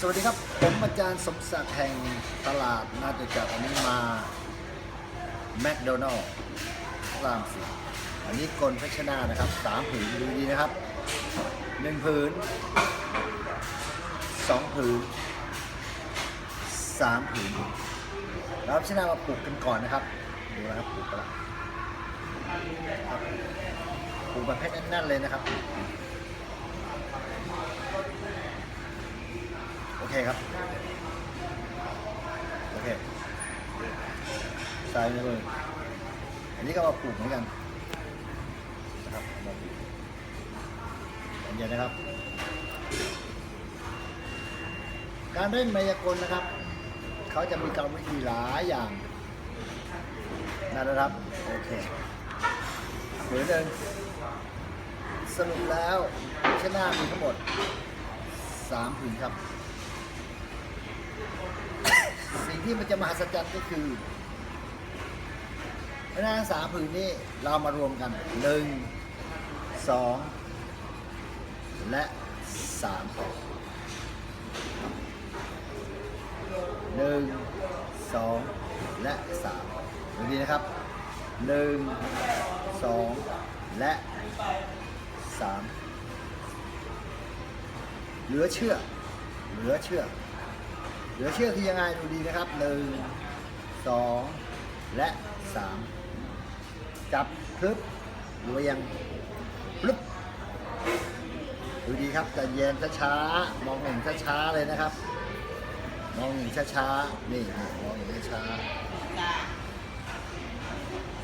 สวัสดีครับ ผมอาจารย์สมศักดิ์แห่งตลาดนาจจักรอันนี้มาแมคโดนัลล์รามสิอันนี้กลพัชนานะครับสามผืนดูดีนะครับหนึ่งผืนสองผืนสามผืนแล้วพัชนามาปลูกกันก่อนนะครับ ดูนะครับปลูกกันละปลูกแบบให้แน่นๆเลยนะครับ โอเคครับ โอเคใส่เลย อันนี้ก็มาปลูกเหมือนกันนะครับมาปลูกเดียวนะครับ การเล่นมายากลนะครับ เขาจะมีกรรมวิธีหลายอย่างนะครับ โอเคเหมือนเดิมสรุปแล้วชนะมีทั้งหมด3ผืนครับ สิ่งที่มันจะมหัศจรรย์ก็คือพนักสามผืนนี้เรามารวมกันหนึ่งสองและสามหนึ่งสองและสามดูดีนะครับหนึ่งสองและสามเหลือเชื่อ เหลือเชื่อ เหลือเชื่อคือยังไงดูดีนะครับหนึ่งสองและสามจับพลึบหรือว่ายังพลึบดูดีครับจะเย็นช้าๆมองเห็นช้าๆเลยนะครับ มองเห็นช้าๆนี่มองเห็นช้า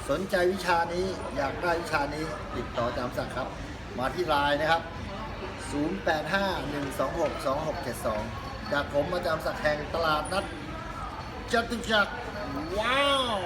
สนใจวิชานี้อยากได้วิชานี้ติดต่อจามศักครับ มาที่ไลน์นะครับ 0851262672 จากผมอาจารย์สักแห่งตลาดนัดจตุจักรว้าว